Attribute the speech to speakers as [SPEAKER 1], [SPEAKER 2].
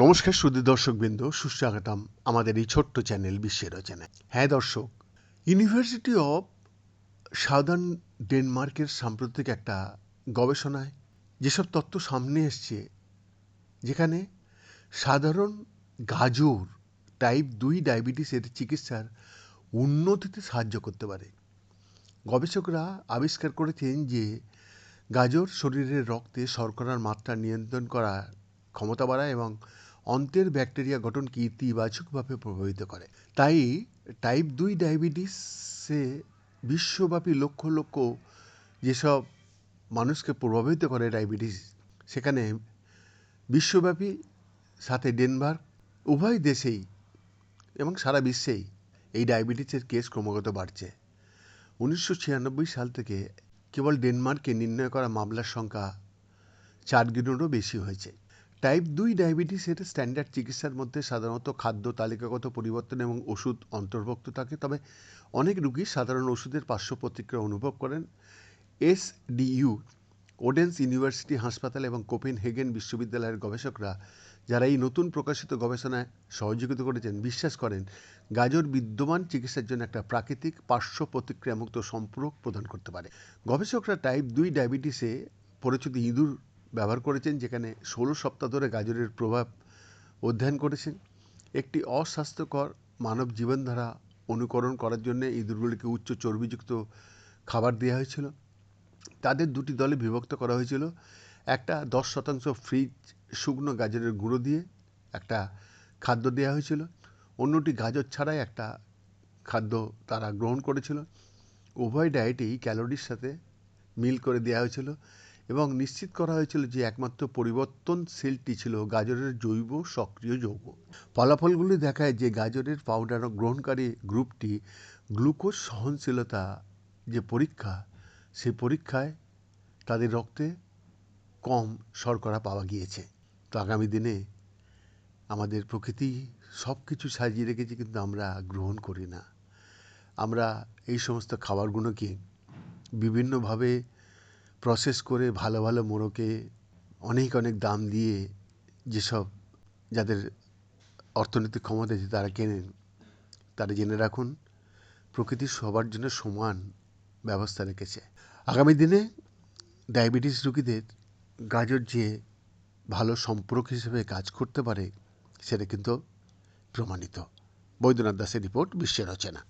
[SPEAKER 1] নমস্কার সুদী দর্শকবৃন্দ, সুস্বাগতম আমাদের এই ছোট্ট চ্যানেল বিশ্বের রচনায়। হ্যাঁ দর্শক ইউনিভার্সিটি অফ সাউদার্ন ডেনমার্কের সাম্প্রতিক একটা গবেষণায় যেসব তত্ত্ব সামনে এসছে, যেখানে সাধারণ গাজর টাইপ দুই ডায়াবেটিসের চিকিৎসার উন্নতিতে সাহায্য করতে পারে। গবেষকরা আবিষ্কার করেছেন যে গাজর শরীরের রক্তে শর্করার মাত্রা নিয়ন্ত্রণ করার ক্ষমতা বাড়ায় এবং অন্তের ব্যাকটেরিয়া গঠনকে ইতিবাচকভাবে প্রভাবিত করে। তাই টাইপ দুই ডায়াবেটিসে বিশ্বব্যাপী লক্ষ লক্ষ যেসব মানুষকে প্রভাবিত করে ডায়াবেটিস, সেখানে বিশ্বব্যাপী, সাথে ডেনমার্ক উভয় দেশেই এবং সারা বিশ্বেই এই ডায়াবেটিসের কেস ক্রমাগত বাড়ছে। উনিশশো ছিয়ানব্বই সাল থেকে কেবল ডেনমার্কে নির্ণয় করা মামলার সংখ্যা চার গুণেরও বেশি হয়েছে। টাইপ দুই ডায়াবেটিসের স্ট্যান্ডার্ড চিকিৎসার মধ্যে সাধারণত খাদ্য তালিকাগত পরিবর্তন এবং ওষুধ অন্তর্ভুক্ত থাকে, তবে অনেক রুগী সাধারণ ওষুধের পার্শ্ব প্রতিক্রিয়া অনুভব করেন। এস এসডিইউ ওডেন্স ইউনিভার্সিটি হাসপাতাল এবং কোপেন হেগেন বিশ্ববিদ্যালয়ের গবেষকরা, যারা এই নতুন প্রকাশিত গবেষণায় সহযোগিতা করেছেন, বিশ্বাস করেন গাজর বিদ্যমান চিকিৎসার জন্য একটা প্রাকৃতিক পার্শ্ব প্রতিক্রিয়ামুক্ত সম্পর্ক প্রদান করতে পারে। গবেষকরা টাইপ দুই ডায়াবেটিসে পরিচিত ইঁদুর ব্যবহার করেছেন, যেখানে ষোলো সপ্তাহ ধরে গাজরের প্রভাব অধ্যয়ন করেছেন। একটি অস্বাস্থ্যকর মানব জীবনধারা অনুকরণ করার জন্য ইঁদুরগুলিকে উচ্চ চর্বিযুক্ত খাবার দেওয়া হয়েছিল। তাদের দুটি দলে বিভক্ত করা হয়েছিল। একটা দশ শতাংশ ফ্রিজ শুকনো গাজরের গুঁড়ো দিয়ে একটা খাদ্য দেওয়া হয়েছিল। অন্যটি গাজর ছাড়াই একটা খাদ্য তারা গ্রহণ করেছিল। উভয় ডায়েটেই ক্যালোরির সাথে মিল করে দেওয়া হয়েছিল এবং নিশ্চিত করা হয়েছিল যে একমাত্র পরিবর্তনশীলটি ছিল গাজরের জৈব সক্রিয় যৌগ। ফলাফলগুলি দেখায় যে গাজরের পাউডার গ্রহণকারী গ্রুপটি গ্লুকোজ সহনশীলতা যে পরীক্ষা সেই পরীক্ষায় তাদের রক্তে কম শর্করা পাওয়া গিয়েছে। তো আগামী দিনে আমাদের প্রকৃতি সব কিছু সাজিয়ে রেখেছে কিন্তু আমরা গ্রহণ করি না। আমরা এই সমস্ত খাবারগুলোকে বিভিন্নভাবে প্রসেস করে ভালো ভালো মোড়কে অনেক অনেক দাম দিয়ে যেসব যাদের অর্থনৈতিক ক্ষমতা আছে তারা কেনেন, তারা জেনে রাখুন, প্রকৃতি সবার জন্য সমান ব্যবস্থা রেখেছে। আগামী দিনে ডায়াবেটিস রোগীদের গাজর যে ভালো সম্পর্ক হিসেবে কাজ করতে পারে, সেটা কিন্তু প্রমাণিত। বৈদ্যনাথ দাসের রিপোর্ট বিশ্বের রচনা